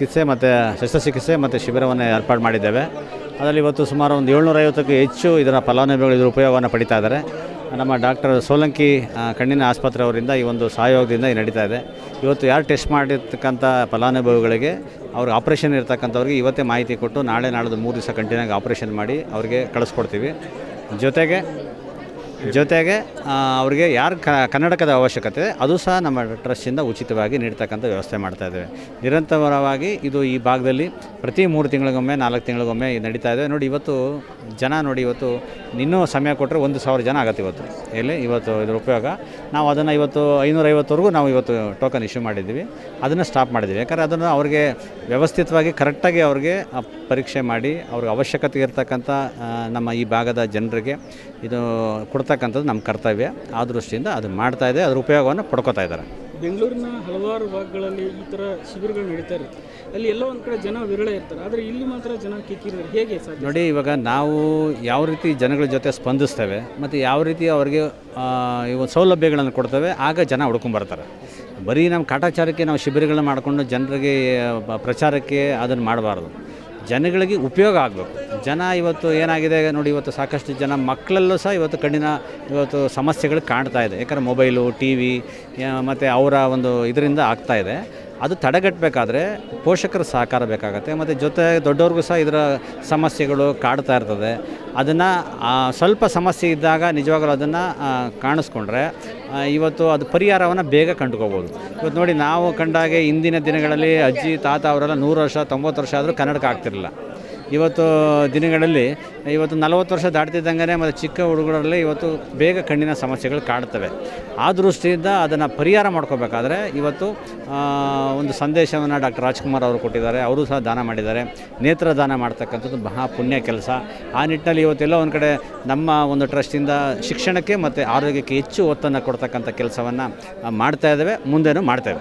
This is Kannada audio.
ಚಿಕಿತ್ಸೆ ಮತ್ತು ಶಸ್ತ್ರಚಿಕಿತ್ಸೆ ಮತ್ತು ಶಿಬಿರವನ್ನು ಏರ್ಪಾಡು ಮಾಡಿದ್ದೇವೆ. ಅದರಲ್ಲಿ ಇವತ್ತು ಸುಮಾರು ಒಂದು ಏಳ್ನೂರೈವತ್ತಕ್ಕೂ ಹೆಚ್ಚು ಇದರ ಫಲಾನುಭವಿಗಳು ಇದರ ಉಪಯೋಗವನ್ನು ಪಡಿತಾ ಇದ್ದಾರೆ. ನಮ್ಮ ಡಾಕ್ಟರ್ ಸೋಲಂಕಿ ಕಣ್ಣಿನ ಆಸ್ಪತ್ರೆ ಅವರಿಂದ ಈ ಒಂದು ಸಹಯೋಗದಿಂದ ಈ ನಡೀತಾ ಇದೆ. ಇವತ್ತು ಯಾರು ಟೆಸ್ಟ್ ಮಾಡಿರ್ತಕ್ಕಂಥ ಫಲಾನುಭವಿಗಳಿಗೆ ಅವ್ರಿಗೆ ಆಪ್ರೇಷನ್ ಇರ್ತಕ್ಕಂಥವ್ರಿಗೆ ಇವತ್ತೇ ಮಾಹಿತಿ ಕೊಟ್ಟು ನಾಳೆ ನಾಳೆದು ಮೂರು ದಿವಸ ಕಂಟಿನ್ಯೂ ಆಪ್ರೇಷನ್ ಮಾಡಿ ಅವರಿಗೆ ಕಳಿಸ್ಕೊಡ್ತೀವಿ. ಜೊತೆಗೆ ಜೊತೆಗೆ ಅವರಿಗೆ ಯಾರು ಕನ್ನಡಕದ ಅವಶ್ಯಕತೆ ಅದು ಸಹ ನಮ್ಮ ಟ್ರಸ್ಟಿಂದ ಉಚಿತವಾಗಿ ನೀಡ್ತಕ್ಕಂಥ ವ್ಯವಸ್ಥೆ ಮಾಡ್ತಾ ಇದ್ದೇವೆ. ನಿರಂತರವಾಗಿ ಇದು ಈ ಭಾಗದಲ್ಲಿ ಪ್ರತಿ ಮೂರು ತಿಂಗಳಿಗೊಮ್ಮೆ, ನಾಲ್ಕು ತಿಂಗಳಿಗೊಮ್ಮೆ ನಡೀತಾ ಇದೆ. ನೋಡಿ, ಇವತ್ತು ಜನ ನೋಡಿ, ಇವತ್ತು ಇನ್ನೂ ಸಮಯ ಕೊಟ್ಟರೆ ಒಂದು ಸಾವಿರ ಜನ ಆಗತ್ತೆ ಇವತ್ತು. ಎಲ್ಲಿ? ಇವತ್ತು ಇದರ ಉಪಯೋಗ. ನಾವು ಅದನ್ನು ಇವತ್ತು ಐನೂರೈವತ್ತವರೆಗೂ ನಾವು ಇವತ್ತು ಟೋಕನ್ ಇಶ್ಯೂ ಮಾಡಿದ್ದೀವಿ. ಅದನ್ನು ಸ್ಟಾಪ್ ಮಾಡಿದ್ದೀವಿ. ಯಾಕಂದರೆ ಅದನ್ನು ಅವ್ರಿಗೆ ವ್ಯವಸ್ಥಿತವಾಗಿ ಕರೆಕ್ಟಾಗಿ ಅವ್ರಿಗೆ ಪರೀಕ್ಷೆ ಮಾಡಿ, ಅವ್ರಿಗೆ ಅವಶ್ಯಕತೆ ಇರತಕ್ಕಂಥ ನಮ್ಮ ಈ ಭಾಗದ ಜನರಿಗೆ ಇದು ಕೊಡ್ತಕ್ಕಂಥದ್ದು ನಮ್ಮ ಕರ್ತವ್ಯ. ಆ ದೃಷ್ಟಿಯಿಂದ ಅದು ಮಾಡ್ತಾ ಇದೆ ಅದ್ರ ಉಪಯೋಗವನ್ನು ಪಡ್ಕೋತಾ ಇದ್ದಾರೆ. ಬೆಂಗಳೂರಿನ ಹಲವಾರು ಭಾಗಗಳಲ್ಲಿ ಈ ಥರ ಶಿಬಿರಗಳು ನಡೀತಾ ಇರುತ್ತೆ. ಅಲ್ಲಿ ಎಲ್ಲ ಒಂದು ಕಡೆ ಜನ ವಿರಳ ಇರ್ತಾರೆ ಆದರೆ ಇಲ್ಲಿ ಮಾತ್ರ ಜನ ಕಿಕ್ಕಿರ್ತಾರೆ ಹೇಗೆ ಸರ್ ನೋಡಿ ಇವಾಗ ನಾವು ಯಾವ ರೀತಿ ಜನಗಳ ಜೊತೆ ಸ್ಪಂದಿಸ್ತೇವೆ ಮತ್ತು ಯಾವ ರೀತಿ ಅವರಿಗೆ ಇವ ಸೌಲಭ್ಯಗಳನ್ನು ಕೊಡ್ತೇವೆ ಆಗ ಜನ ಹುಡ್ಕೊಂಬರ್ತಾರೆ ಬರೀ ನಮ್ಮ ಕಾಟಾಚಾರಕ್ಕೆ ನಾವು ಶಿಬಿರಗಳನ್ನ ಮಾಡಿಕೊಂಡು ಜನರಿಗೆ ಪ್ರಚಾರಕ್ಕೆ ಅದನ್ನು ಮಾಡಬಾರ್ದು. ಜನಗಳಿಗೆ ಉಪಯೋಗ ಆಗಬೇಕು. ಜನ ಇವತ್ತು ಏನಾಗಿದೆ ನೋಡಿ, ಇವತ್ತು ಸಾಕಷ್ಟು ಜನ ಮಕ್ಕಳಲ್ಲೂ ಸಹ ಇವತ್ತು ಕಣ್ಣಿನ ಇವತ್ತು ಸಮಸ್ಯೆಗಳು ಕಾಣ್ತಾ ಇದೆ. ಯಾಕಂದರೆ ಮೊಬೈಲು ಟಿ ವಿ ಮತ್ತು ಅವರ ಒಂದು ಇದರಿಂದ ಆಗ್ತಾ ಇದೆ. ಅದು ತಡೆಗಟ್ಟಬೇಕಾದ್ರೆ ಪೋಷಕರ ಸಹಕಾರ ಬೇಕಾಗುತ್ತೆ, ಮತ್ತು ಜೊತೆ ದೊಡ್ಡವ್ರಿಗೂ ಸಹ ಇದರ ಸಮಸ್ಯೆಗಳು ಕಾಡ್ತಾ ಇರ್ತದೆ. ಅದನ್ನು ಸ್ವಲ್ಪ ಸಮಸ್ಯೆ ಇದ್ದಾಗ ನಿಜವಾಗಲೂ ಅದನ್ನು ಕಾಣಿಸ್ಕೊಂಡ್ರೆ ಇವತ್ತು ಅದು ಪರಿಹಾರವನ್ನು ಬೇಗ ಕಂಡುಕೋಬೋದು. ಇವತ್ತು ನೋಡಿ, ನಾವು ಕಂಡಾಗೆ ಇಂದಿನ ದಿನಗಳಲ್ಲಿ ಅಜ್ಜಿ, ತಾತ ಅವರೆಲ್ಲ ನೂರು ವರ್ಷ, ತೊಂಬತ್ತು ವರ್ಷ ಆದರೂ ಕನ್ನಡಕ್ಕೆ ಆಗ್ತಿರಲಿಲ್ಲ. ಇವತ್ತು ದಿನಗಳಲ್ಲಿ, ಇವತ್ತು ನಲವತ್ತು ವರ್ಷ ದಾಟ್ತಿದ್ದಂಗೆ ಮತ್ತು ಚಿಕ್ಕ ಹುಡುಗರಲ್ಲಿ ಇವತ್ತು ಬೇಗ ಕಣ್ಣಿನ ಸಮಸ್ಯೆಗಳು ಕಾಡ್ತವೆ. ಆ ದೃಷ್ಟಿಯಿಂದ ಅದನ್ನು ಪರಿಹಾರ ಮಾಡ್ಕೋಬೇಕಾದ್ರೆ ಇವತ್ತು ಒಂದು ಸಂದೇಶವನ್ನು ಡಾಕ್ಟರ್ ರಾಜ್ಕುಮಾರ್ ಅವರು ಕೊಟ್ಟಿದ್ದಾರೆ. ಅವರು ಸಹ ದಾನ ಮಾಡಿದ್ದಾರೆ. ನೇತ್ರ ದಾನ ಮಾಡ್ತಕ್ಕಂಥದ್ದು ಮಹಾ ಪುಣ್ಯ ಕೆಲಸ. ಆ ನಿಟ್ಟಿನಲ್ಲಿ ಇವತ್ತೆಲ್ಲ ಒಂದು ಕಡೆ ನಮ್ಮ ಒಂದು ಟ್ರಸ್ಟಿಂದ ಶಿಕ್ಷಣಕ್ಕೆ ಮತ್ತು ಆರೋಗ್ಯಕ್ಕೆ ಹೆಚ್ಚು ಒತ್ತನ್ನು ಕೊಡ್ತಕ್ಕಂಥ ಕೆಲಸವನ್ನು ಮಾಡ್ತಾ ಇದ್ದೇವೆ. ಮುಂದೆನೂ ಮಾಡ್ತೇವೆ